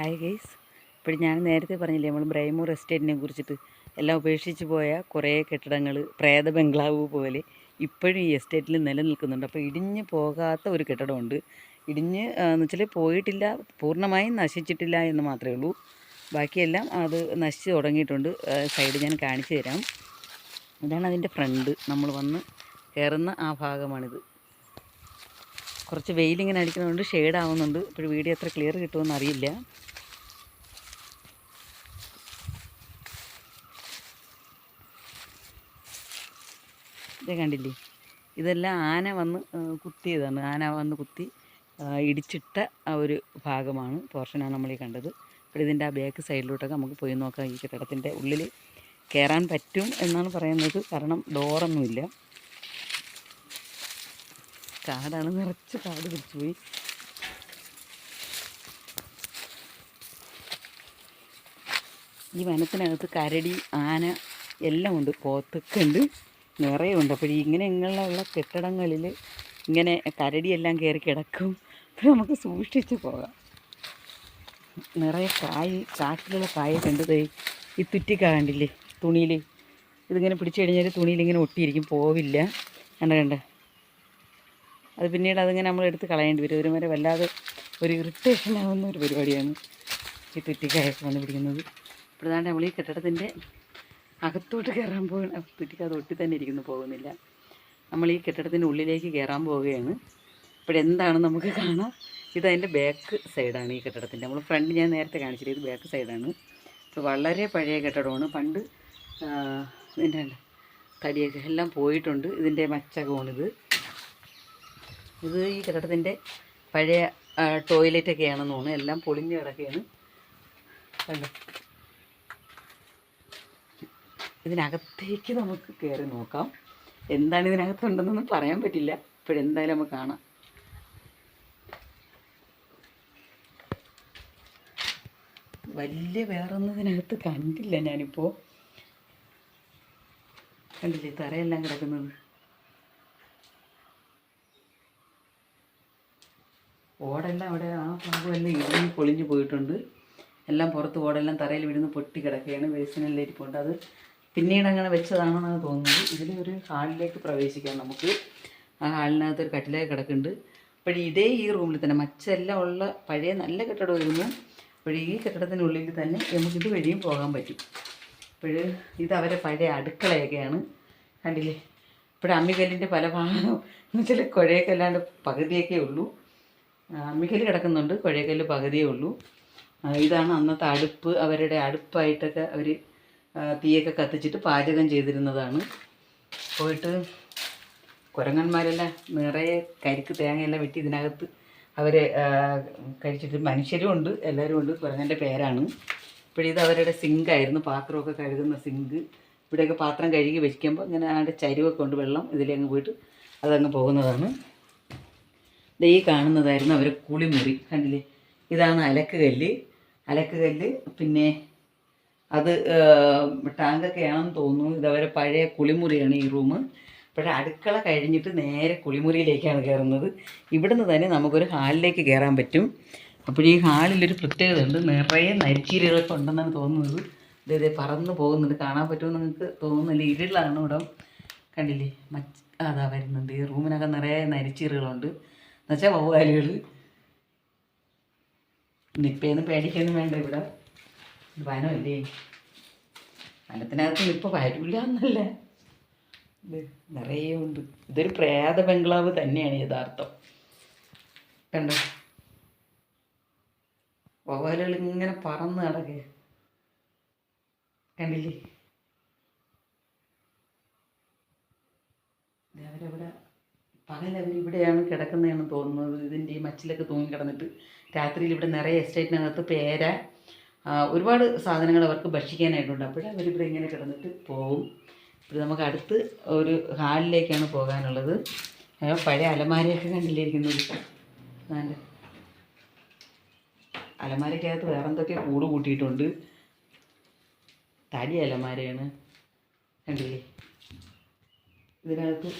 Hi guys ഇപ്പോൾ ഞാൻ നേരത്തെ പറഞ്ഞില്ലേ നമ്മൾ ബ്രൈമൂർ എസ്റ്റേറ്റിനെ കുറിച്ചിട്ട്. എല്ലാം ഉപേക്ഷിച്ച് പോയ കുറേ കെട്ടിടങ്ങൾ പ്രേത ബംഗ്ലാവ് പോലെ ഇപ്പോഴും ഈ എസ്റ്റേറ്റിൽ നിലനിൽക്കുന്നുണ്ട്. അപ്പോൾ ഇടിഞ്ഞ് പോകാത്ത ഒരു കെട്ടിടമുണ്ട്. ഇടിഞ്ഞ് എന്ന് വെച്ചാൽ പോയിട്ടില്ല പൂർണമായും നശിച്ചിട്ടില്ല എന്ന് മാത്രമേ ഉള്ളൂ. ബാക്കിയെല്ലാം അത് നശിച്ച് തുടങ്ങിയിട്ടുണ്ട്. സൈഡ് ഞാൻ കാണിച്ചു തരാം. ഇതാണ് അതിന്റെ ഫ്രണ്ട്. നമ്മൾ വന്ന് കയറുന്ന ആ ഭാഗമാണിത്. കുറച്ച് വെയിലിങ്ങനെ അടിക്കുന്നതുകൊണ്ട് ഷെയ്ഡ് ആവുന്നുണ്ട്. ഇപ്പോൾ വീഡിയോ എത്ര ക്ലിയർ കിട്ടുമെന്ന് അറിയില്ല ഇത് കണ്ടില്ലേ? ഇതെല്ലാം ആന വന്ന് കുത്തിയതാണ്. ആന വന്ന് കുത്തി ഇടിച്ചിട്ട ആ ഒരു ഭാഗമാണ് പോർഷനാണ് നമ്മൾ ഈ കണ്ടത്. അപ്പോൾ ഇതിന്റെ ആ ബാക്ക് സൈഡിലോട്ടൊക്കെ നമുക്ക് പോയി നോക്കാം. ഈ കെട്ടിടത്തിന്റെ ഉള്ളിൽ കയറാൻ പറ്റും എന്നാണ് പറയുന്നത്. കാരണം ഡോറൊന്നുമില്ല. കാടാണ് നിറച്ച് കാട് പിടിച്ചു പോയി ഈ വനത്തിനകത്ത് കരടി ആന എല്ലാം ഉണ്ട്. പോത്തൊക്കെ ഉണ്ട്. നിറയെ ഉണ്ട് അപ്പോൾ ഇങ്ങനെ ഇങ്ങനെയുള്ള കെട്ടിടങ്ങളിൽ ഇങ്ങനെ കരടിയെല്ലാം കയറി കിടക്കും. അപ്പോൾ നമുക്ക് സൂക്ഷിച്ച് പോകാം. നിറയെ കായ് കാട്ടിലുള്ള കായ കണ്ടത് ഈ തുറ്റിക്ക കണ്ടില്ലേ? തുണിയിൽ ഇതിങ്ങനെ പിടിച്ചു കഴിഞ്ഞാൽ തുണിയിൽ ഇങ്ങനെ ഒട്ടിയിരിക്കും. പോവില്ല. കണ്ട കണ്ട? അത് പിന്നീട് അതിങ്ങനെ നമ്മൾ എടുത്ത് കളയേണ്ടി വരും. ഒരു വരെ വല്ലാതെ ഒരു ഇറിറ്റേഷൻ ആവുന്ന ഒരു പരിപാടിയാണ് ഈ തുറ്റിക്കായ വന്ന് പിടിക്കുന്നത്. ഇപ്പോഴാണ്ട് നമ്മൾ ഈ കെട്ടിടത്തിന്റെ അകത്തോട്ട് കയറാൻ പോകണം തുറ്റിക്ക അത് ഒട്ടി തന്നെ ഇരിക്കുന്നു പോകുന്നില്ല. നമ്മൾ ഈ കെട്ടിടത്തിന്റെ ഉള്ളിലേക്ക് കയറാൻ പോവുകയാണ്. ഇപ്പോഴെന്താണ് നമുക്ക് കാണാം? ഇതതിന്റെ ബാക്ക് സൈഡാണ് ഈ കെട്ടിടത്തിന്റെ നമ്മൾ ഫ്രണ്ട് ഞാൻ നേരത്തെ കാണിച്ചില്ല ഇത് ബാക്ക് സൈഡാണ് ഇപ്പോൾ വളരെ പഴയ കെട്ടിടമാണ്. പണ്ട് ഇതിന്റെ തടിയൊക്കെ എല്ലാം പോയിട്ടുണ്ട്. ഇതിന്റെ മച്ചകമാണിത് ഇത് ഈ കെട്ടിടത്തിന്റെ പഴയ ടോയ്ലറ്റ് ടോയ്ലറ്റൊക്കെയാണെന്ന് തോന്നുന്നു. എല്ലാം പൊളിഞ്ഞ് കിടക്കുകയാണ്. കണ്ടോ? ഇതിനകത്തേക്ക് നമുക്ക് കയറി നോക്കാം. എന്താണ് ഇതിനകത്തുണ്ടെന്നൊന്നും പറയാൻ പറ്റില്ല. ഇപ്പോഴെന്തായാലും നമുക്ക് കാണാം. വലിയ വേറൊന്നും ഇതിനകത്ത് കണ്ടില്ല ഞാനിപ്പോൾ കണ്ടില്ലേ? തറയെല്ലാം കിടക്കുന്നത് ഓടെല്ലാം അവിടെ ആ ഭാഗമെല്ലാം ഇടിഞ്ഞ് പൊളിഞ്ഞ് പോയിട്ടുണ്ട്. എല്ലാം പുറത്ത് ഓടെല്ലാം തറയിൽ വിടുന്ന് പൊട്ടി കിടക്കുകയാണ്. വേസിനെല്ലാം ഇരിപ്പുണ്ട്. അത് പിന്നീട് അങ്ങനെ വെച്ചതാണെന്നാണ് തോന്നുന്നത്. ഇതിൽ ഒരു ഹാളിലേക്ക് പ്രവേശിക്കാം നമുക്ക്. ആ ഹാളിനകത്ത് ഒരു കട്ടിലേക്ക് കിടക്കുന്നുണ്ട്. അപ്പോൾ ഇതേ ഈ റൂമിൽ തന്നെ മച്ചെല്ലാം ഉള്ള പഴയ നല്ല കെട്ടിടമായിരുന്നു അപ്പോൾ ഈ കെട്ടിടത്തിനുള്ളിൽ തന്നെ നമുക്ക് ഇത് വഴിയും പോകാൻ പറ്റും. അപ്പോൾ ഇത് അവരെ പഴയ അടുക്കളയൊക്കെയാണ്. കണ്ടില്ലേ? ഇപ്പോൾ അമ്മിക്കല്ലിന്റെ പല ഭാഗം എന്ന് വെച്ചാൽ കുഴയൊക്കെ പകുതിയൊക്കെ ഉള്ളൂ. അമ്മിക്കല്ല് കിടക്കുന്നുണ്ട്. കുഴയക്കല്ല് പകുതിയേ ഉള്ളൂ. ഇതാണ് അന്നത്തെ അടുപ്പ്. അവരുടെ അടുപ്പായിട്ടൊക്കെ അവർ തീയൊക്കെ കത്തിച്ചിട്ട് പാചകം ചെയ്തിരുന്നതാണ്. പോയിട്ട് കുരങ്ങന്മാരെല്ലാം നിറയെ കരിക്ക് തേങ്ങയെല്ലാം വെട്ടി ഇതിനകത്ത് അവരെ കഴിച്ചിട്ട് മനുഷ്യരും ഉണ്ട് എല്ലാവരും ഉണ്ട്. കുരങ്ങന്റെ പേരാണ്. ഇപ്പോഴിത് അവരുടെ സിങ്കായിരുന്നു പാത്രമൊക്കെ കഴുകുന്ന സിങ്ക് ഇവിടെയൊക്കെ പാത്രം കഴുകി വെക്കുമ്പോൾ ഇങ്ങനെ അതിന്റെ ചരിവൊക്കെ ഉണ്ട് വെള്ളം ഇതിലങ്ങ് പോയിട്ട് അതങ്ങ് പോകുന്നതാണ്. ഈ കാണുന്നതായിരുന്നു അവരെ കുളിമുറി. കണ്ടില്ലേ? ഇതാണ് അലക്ക് കല്ല്. അലക്ക് കല്ല് പിന്നെ അത് ടാങ്കൊക്കെയാണെന്ന് തോന്നുന്നു. ഇതവരെ പഴയ കുളിമുറിയാണ് ഈ റൂം പക്ഷേ അടുക്കള കഴിഞ്ഞിട്ട് നേരെ കുളിമുറിയിലേക്കാണ് കയറുന്നത്. ഇവിടുന്ന് തന്നെ നമുക്കൊരു ഹാളിലേക്ക് കയറാൻ പറ്റും. അപ്പോൾ ഈ ഹാളിലൊരു പ്രത്യേകത ഉണ്ട് നിറയെ നരിച്ചീരകളൊക്കെ ഉണ്ടെന്നാണ് തോന്നുന്നത്. ഇത് പറന്ന് പോകുന്നുണ്ട്. കാണാൻ പറ്റുമെന്ന് നിങ്ങൾക്ക്? തോന്നുന്നില്ല. ഇരുളാണ് ഇവിടെ. കണ്ടില്ലേ? മച്ച് അതാ വരുന്നുണ്ട്. ഈ റൂമിനൊക്കെ നിറയെ നരിച്ചീറുകളുണ്ട് എന്നുവെച്ചാൽ വവ്വാലുകൾ നിപ്പയൊന്നും പേടിക്കൊന്നും വേണ്ട ഇവിടെ. ഇത് വനമല്ലേ വനത്തിനകത്ത് ഇപ്പോൾ വരില്ല എന്നല്ല നിറയെ ഉണ്ട്. ഇതൊരു പ്രേത ബംഗ്ലാവ് തന്നെയാണ് യഥാർത്ഥം. കണ്ടോ? വവ്വാലുകൾ ഇങ്ങനെ പറന്ന് നടക്കുക കണ്ടില്ലേ? അവരവിടെ പകൽ അവർ ഇവിടെയാണ് കിടക്കുന്നതെന്ന് തോന്നുന്നത്. ഇതിന്റെ ഈ മച്ചിലൊക്കെ തൂങ്ങി കിടന്നിട്ട് രാത്രിയിൽ ഇവിടെ നിറയെ എസ്റ്റേറ്റിനകത്ത് പേര ഒരുപാട് സാധനങ്ങൾ അവർക്ക് ഭക്ഷിക്കാനായിട്ടുണ്ട്. അപ്പോഴേ അവരിവിടെ ഇങ്ങനെ കിടന്നിട്ട് പോവും. ഇപ്പോൾ നമുക്ക് അടുത്ത് ഒരു ഹാളിലേക്കാണ് പോകാനുള്ളത്. പഴയ അലമാരയൊക്കെ കണ്ടില്ലിരിക്കുന്നത് അതാണ്ട് അലമാരയ്ക്കകത്ത് വേറെ എന്തൊക്കെ കൂട് കൂട്ടിയിട്ടുണ്ട്. തടി അലമാരയാണ്. കണ്ടില്ലേ? ഇതിനകത്ത്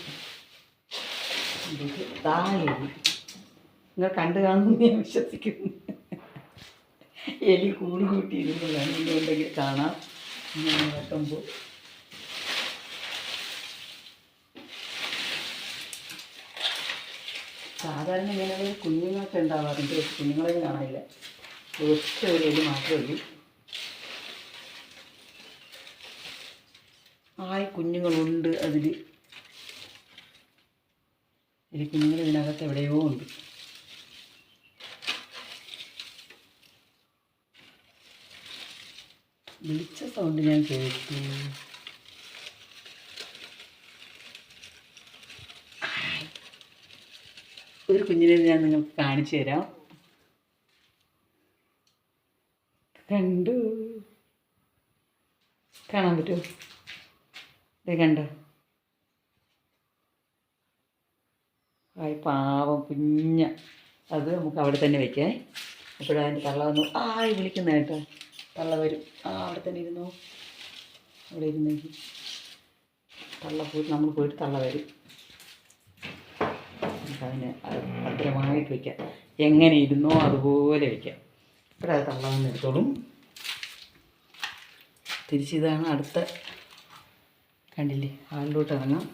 താഴെ നിങ്ങൾ കണ്ടു കാണുമെന്ന് ഞാൻ വിശ്വസിക്കുന്നു. എലി കൂട് കൂട്ടിയിരുന്നതാണ്. ഇന്നുണ്ടെങ്കിൽ കാണാം. വെട്ടുമ്പോൾ സാധാരണ ഇങ്ങനെ കുഞ്ഞുങ്ങൾക്ക് ഉണ്ടാവാറുണ്ട്. പക്ഷെ കുഞ്ഞുങ്ങളെ കാണില്ല. ഒറ്റ ഒരു എലി മാത്രമേ ഉള്ളൂ. ആയി കുഞ്ഞുങ്ങളുണ്ട് അതിൽ എലി കുഞ്ഞുങ്ങൾ ഇതിനകത്ത് എവിടെയോ ഉണ്ട്. വിളിച്ച സൗണ്ട് ഞാൻ കേട്ടു. ഒരു കുഞ്ഞിനെ ഞാൻ നിങ്ങൾക്ക് കാണിച്ചു തരാം. കണ്ടു. കാണാൻ പറ്റുമോ ഇത് കണ്ടോ? ആയി പാവം കുഞ്ഞ. അത് നമുക്ക് അവിടെ തന്നെ വെക്കാം. അപ്പോഴതിന്റെ തള്ള വന്നു. ആയി വിളിക്കുന്ന കേട്ടോ. തള്ള വരും. ആ അവിടെ തന്നെ ഇരുന്നു? അവിടെ ഇരുന്നെങ്കിൽ തള്ള പോയിട്ട് നമ്മൾ പോയിട്ട് തള്ള വരും. നമുക്കതിനെ ഭദ്രമായിട്ട് വയ്ക്കാം എങ്ങനെ ഇരുന്നോ അതുപോലെ വയ്ക്കാം ഇവിടെ അത് തള്ള വന്ന് എടുത്തോളും. തിരിച്ചിതാണ് അടുത്ത. കണ്ടില്ലേ? ആളിലോട്ട് ഇറങ്ങാം.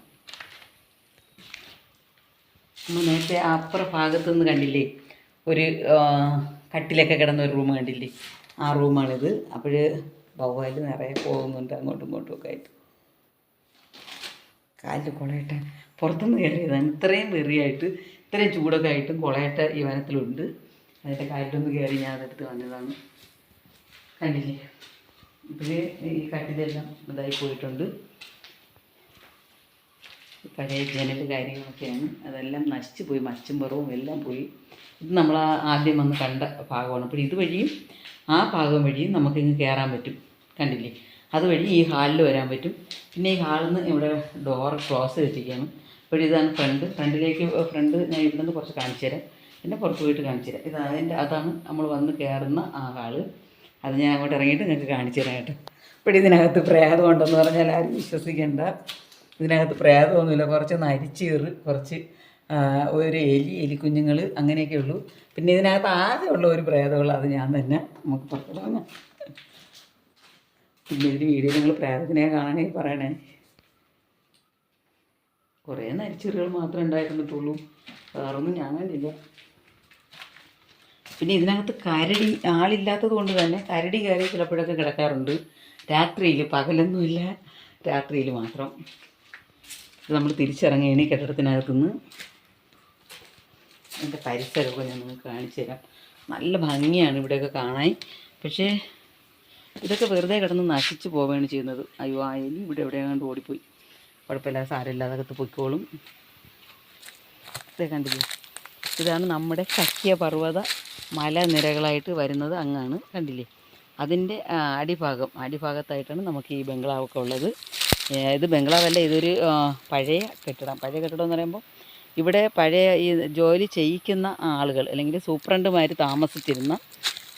നമ്മൾ നേരത്തെ അപ്പുറ ഭാഗത്തു നിന്ന് കണ്ടില്ലേ? ഒരു കട്ടിലൊക്കെ കിടന്ന ഒരു റൂം കണ്ടില്ലേ? ആ റൂമാണിത്. അപ്പോൾ വവ്വാൽ നിറയെ പോകുന്നുണ്ട് അങ്ങോട്ടും ഇങ്ങോട്ടും ഒക്കെ ആയിട്ട്. കാലിൽ കുളയട്ടെ. പുറത്തുനിന്ന് കയറിയതാണ്. ഇത്രയും വെറിയായിട്ട് ഇത്രയും ചൂടൊക്കെ ആയിട്ടും കുളയട്ട ഈ വനത്തിലുണ്ട്. അതിന്റെ കാലിലൊന്ന് കയറി ഞാൻ അതെടുത്ത് വന്നതാണ്. കണ്ടില്ലേ? ഇപ്പോൾ ഈ കട്ടിലെല്ലാം ഇതായി പോയിട്ടുണ്ട്. പഴയ ജനൽ കാര്യങ്ങളൊക്കെയാണ്. അതെല്ലാം നശിച്ചു പോയി. മച്ചും പുറവും എല്ലാം പോയി. ഇത് നമ്മൾ ആദ്യം വന്ന് കണ്ട ഭാഗമാണ്. അപ്പോൾ ഇതുവഴിയും ആ ഭാഗം വഴിയും നമുക്കിങ്ങ് കയറാൻ പറ്റും. കണ്ടില്ലേ? അതുവഴി ഈ ഹാളിൽ വരാൻ പറ്റും. പിന്നെ ഈ ഹാളിൽ നിന്ന് ഇവിടെ ഡോർ ക്ലോസ് വെച്ചിരിക്കുകയാണ് അപ്പോൾ ഇതാണ് ഫ്രണ്ട് ഫ്രണ്ടിലേക്ക് ഫ്രണ്ട് ഞാൻ ഇവിടെ നിന്ന് കുറച്ച് കാണിച്ചു തരാം. പിന്നെ പുറത്ത് പോയിട്ട് കാണിച്ചു തരാം. ഇത് അതിന്റെ അതാണ് നമ്മൾ വന്ന് കയറുന്ന ആ ഹാൾ. അത് ഞാൻ അങ്ങോട്ട് ഇറങ്ങിയിട്ട് നിങ്ങൾക്ക് കാണിച്ചു തരാം കേട്ടോ. ഇപ്പോൾ ഇതിനകത്ത് പ്രേതം ഉണ്ടെന്ന് പറഞ്ഞാൽ ആരും വിശ്വസിക്കേണ്ട. ഇതിനകത്ത് പ്രേതമൊന്നുമില്ല. കുറച്ച് നരിച്ചീറ് കുറച്ച് ഒരു എലി എലിക്കുഞ്ഞുങ്ങൾ അങ്ങനെയൊക്കെ ഉള്ളൂ. പിന്നെ ഇതിനകത്ത് ആകെ ഉള്ള ഒരു പ്രേതമുള്ള അത് ഞാൻ തന്നെ നമുക്ക് പറഞ്ഞു പിന്നെ ഇതിന് വീഡിയോ നിങ്ങൾ പ്രേതത്തിനെ കാണാനായി പറയണേ. കുറേ നരിച്ചെറികൾ മാത്രമേ ഉണ്ടായിരുന്നിട്ടുള്ളൂ വേറൊന്നും ഞാൻ കണ്ടില്ല. പിന്നെ ഇതിനകത്ത് കരടി ആളില്ലാത്തത് കൊണ്ട് തന്നെ കരടി കയറി ചിലപ്പോഴൊക്കെ കിടക്കാറുണ്ട്. രാത്രിയിൽ പകലൊന്നുമില്ല. രാത്രിയിൽ മാത്രം. ഇത് നമ്മൾ തിരിച്ചിറങ്ങുകയാണ് ഈ കെട്ടിടത്തിനകത്തുനിന്ന് എന്റെ പരിസരമൊക്കെ ഞാൻ നിങ്ങൾക്ക് കാണിച്ചു തരാം. നല്ല ഭംഗിയാണ് ഇവിടെയൊക്കെ കാണാൻ. പക്ഷേ ഇതൊക്കെ വെറുതെ കിടന്ന് നശിച്ചു പോവുകയാണ് ചെയ്യുന്നത്. അയ്യോ ആ എലി ഇവിടെ എവിടെയാണ്ട് ഓടിപ്പോയി. കുഴപ്പമില്ല സാരമില്ല അതൊക്കെ പൊയ്ക്കോളും. ഇതേ കണ്ടില്ലേ? ഇതാണ് നമ്മുടെ കക്കിയ പർവത മലനിരകളായിട്ട് വരുന്നത് അങ്ങാണ്. കണ്ടില്ലേ? അതിന്റെ അടിഭാഗം. അടിഭാഗത്തായിട്ടാണ് നമുക്ക് ഈ ബംഗ്ലാവൊക്കെ ഉള്ളത്. ഇത് ബംഗ്ലാവല്ല ഇതൊരു പഴയ കെട്ടിടം. പഴയ കെട്ടിടം എന്ന് പറയുമ്പോൾ ഇവിടെ പഴയ ഈ ജോലി ചെയ്യിക്കുന്ന ആളുകൾ അല്ലെങ്കിൽ സൂപ്രണ്ടുമാർ താമസിച്ചിരുന്ന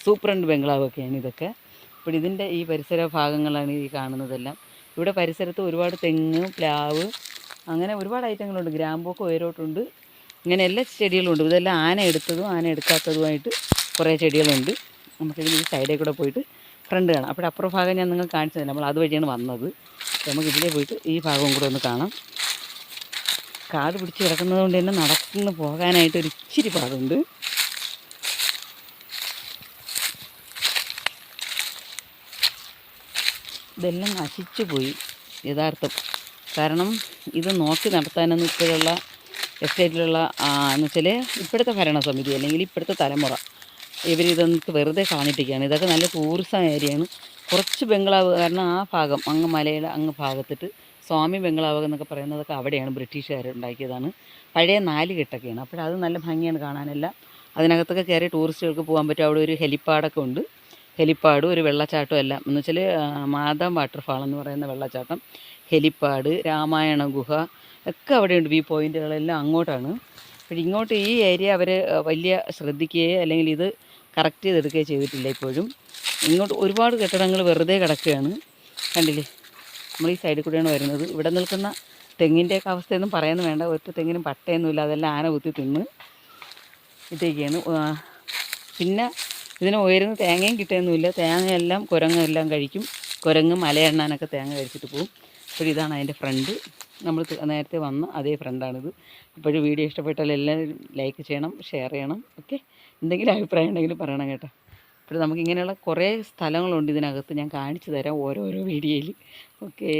സൂപ്രണ്ട് ബംഗ്ലാവൊക്കെയാണ് ഇതൊക്കെ. അപ്പോൾ ഇതിന്റെ ഈ പരിസര ഭാഗങ്ങളാണ് ഈ കാണുന്നതെല്ലാം. ഇവിടെ പരിസരത്ത് ഒരുപാട് തെങ്ങ് പ്ലാവ് അങ്ങനെ ഒരുപാട് ഐറ്റങ്ങളുണ്ട്. ഗ്രാമ്പൊക്കെ ഉയരോട്ടുണ്ട് ഇങ്ങനെ എല്ലാ ചെടികളും ഉണ്ട് ഇതെല്ലാം ആന എടുത്തതും ആന എടുക്കാത്തതുമായിട്ട് കുറേ ചെടികളുണ്ട്. നമുക്കിതിന് ഈ സൈഡിൽ കൂടെ പോയിട്ട് ഫ്രണ്ട് കാണാം. അപ്പോൾ അപ്പുറ ഭാഗം ഞാൻ നിങ്ങൾ കാണിച്ചു തരാം. നമ്മൾ അതുവഴിയാണ് വന്നത്. നമുക്ക് ഇതിലേ പോയിട്ട് ഈ ഭാഗവും കൂടെ ഒന്ന് കാണാം. കാട് പിടിച്ച് കിടക്കുന്നത് കൊണ്ട് തന്നെ നടന്ന് പോകാനായിട്ട് ഒരു ഇച്ചിരി പാടുണ്ട്. ഇതെല്ലാം നശിച്ചു പോയി യഥാർത്ഥം. കാരണം ഇത് നോക്കി നടത്താനൊന്നും ഇപ്പോഴുള്ള എസ്റ്റേറ്റിലുള്ള എന്ന് വെച്ചാൽ ഇപ്പോഴത്തെ ഭരണസമിതി അല്ലെങ്കിൽ ഇപ്പോഴത്തെ തലമുറ ഇവരിതൊന്ന് വെറുതെ കളഞ്ഞിട്ടിരിക്കുകയാണ്. ഇതൊക്കെ നല്ല ടൂറിസം ഏരിയയാണ് കുറച്ച് ബംഗ്ലാവ് കാരണം ആ ഭാഗം അങ്ങ് മലയുടെ അങ്ങ് ഭാഗത്തിട്ട് സ്വാമി ബംഗ്ലാവ് എന്നൊക്കെ പറയുന്നതൊക്കെ അവിടെയാണ് ബ്രിട്ടീഷുകാർ ഉണ്ടാക്കിയതാണ്. പഴയ നാല് കെട്ടൊക്കെയാണ്. അപ്പോൾ അത് നല്ല ഭംഗിയാണ് കാണാനെല്ലാം. അതിനകത്തൊക്കെ കയറി ടൂറിസ്റ്റുകൾക്ക് പോകാൻ പറ്റും. അവിടെ ഒരു ഹെലിപ്പാഡൊക്കെ ഉണ്ട്. ഹെലിപ്പാഡും ഒരു വെള്ളച്ചാട്ടവും എല്ലാം. എന്ന് വെച്ചാൽ മാതാം വാട്ടർഫാൾ എന്ന് പറയുന്ന വെള്ളച്ചാട്ടം. ഹെലിപ്പാഡ് രാമായണ ഗുഹ ഒക്കെ അവിടെയുണ്ട്. വ്യൂ പോയിന്റുകളെല്ലാം അങ്ങോട്ടാണ്. അപ്പോൾ ഇങ്ങോട്ട് ഈ ഏരിയ അവർ വലിയ ശ്രദ്ധിക്കുകയോ അല്ലെങ്കിൽ ഇത് കറക്റ്റ് ചെയ്തെടുക്കുകയോ ചെയ്തിട്ടില്ല ഇപ്പോഴും. ഇങ്ങോട്ട് ഒരുപാട് കെട്ടിടങ്ങൾ വെറുതെ കിടക്കുകയാണ്. കണ്ടില്ലേ? നമ്മൾ ഈ സൈഡിൽ കൂടെയാണ് വരുന്നത്. ഇവിടെ നിൽക്കുന്ന തെങ്ങിന്റെയൊക്കെ അവസ്ഥയൊന്നും പറയുന്നു വേണ്ട. ഒറ്റ തെങ്ങിനും പട്ടയൊന്നുമില്ല അതെല്ലാം ആന കുത്തി തിന്ന് ഇട്ടേക്കാണ്. പിന്നെ ഇതിന് ഉയരുന്ന തേങ്ങയും കിട്ടുകയൊന്നുമില്ല തേങ്ങയെല്ലാം കുരങ്ങെല്ലാം കഴിക്കും. കുരങ്ങ് മലയെണ്ണാനൊക്കെ തേങ്ങ കഴിച്ചിട്ട് പോകും അപ്പോൾ ഇതാണ് അതിന്റെ ഫ്രണ്ട്. നമ്മൾ നേരത്തെ വന്ന അതേ ഫ്രണ്ടാണിത്. അപ്പോഴും വീഡിയോ ഇഷ്ടപ്പെട്ടാൽ എല്ലാവരും ലൈക്ക് ചെയ്യണം ഷെയർ ചെയ്യണം. ഓക്കെ? എന്തെങ്കിലും അഭിപ്രായം ഉണ്ടെങ്കിൽ പറയണം കേട്ടോ. അപ്പോൾ നമുക്ക് ഇങ്ങനെയുള്ള കുറേ സ്ഥലങ്ങളുണ്ട് ഇതിനകത്ത് ഞാൻ കാണിച്ചു തരാം ഓരോരോ വീഡിയോയിൽ. ഓക്കേ.